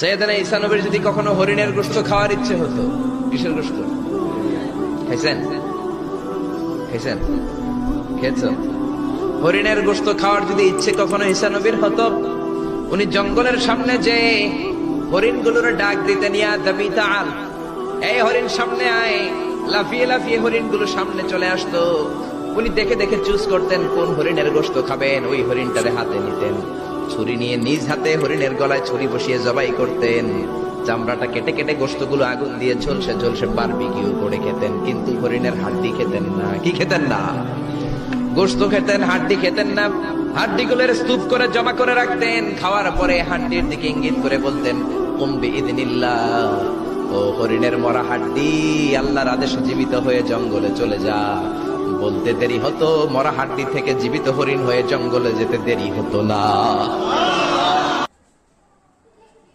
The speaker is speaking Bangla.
সৈয়দানা ঈসা যদি কখনো হরিণের গোস্ত খাওয়ার ইচ্ছে হতো, কিসের গোস্ত খাইছেন? খাইছেন? খেয়েছ? হরিণের গোস্ত খাওয়ার যদি ইচ্ছে কখনো ঈসা নবীর হতো, উনি জঙ্গলের সামনে যে হরিণগুলোর ডাক দিতে ইয়া দাবি তাল, এই হরিণ সামনে আয়, লাফিয়ে লাফিয়ে হরিণগুলো সামনে চলে আসতো। উনি দেখে দেখে চুজ করতেন, কোন হরিণের গোস্ত খাবেন? ওই হরিণটারে হাতে নিতেন। ছুরি নিয়ে নিজ হাতে হরিণের গলায় ছুরি বসিয়ে জবাই করতেন। চামড়াটা কেটে কেটে গোস্তগুলো আগুন দিয়ে ঝলসে ঝলসে বারবিকিউ করে খেতেন, কিন্তু হরিণের হাড্ডি খেতেন না। কি খেতেন না? গোস্ত খেতেন, হাড্ডি খেতেন না। হাড্ডিগুলোর স্তূপ করে জমা করে রাখতেন। খাওয়ার পরে হাড্ডির দিকে ইঙ্গিত করে বলতেন কুম্বি ইদিনিল্লাহ ও হরিণের মরা হাড্ডি, আল্লাহর আদেশে জীবিত হয়ে জঙ্গলে চলে যা। বলতে দেরি হতো মরা হাড্ডি থেকে জীবিত হরিণ হয়ে জঙ্গলে যেতে দেরি হতো না।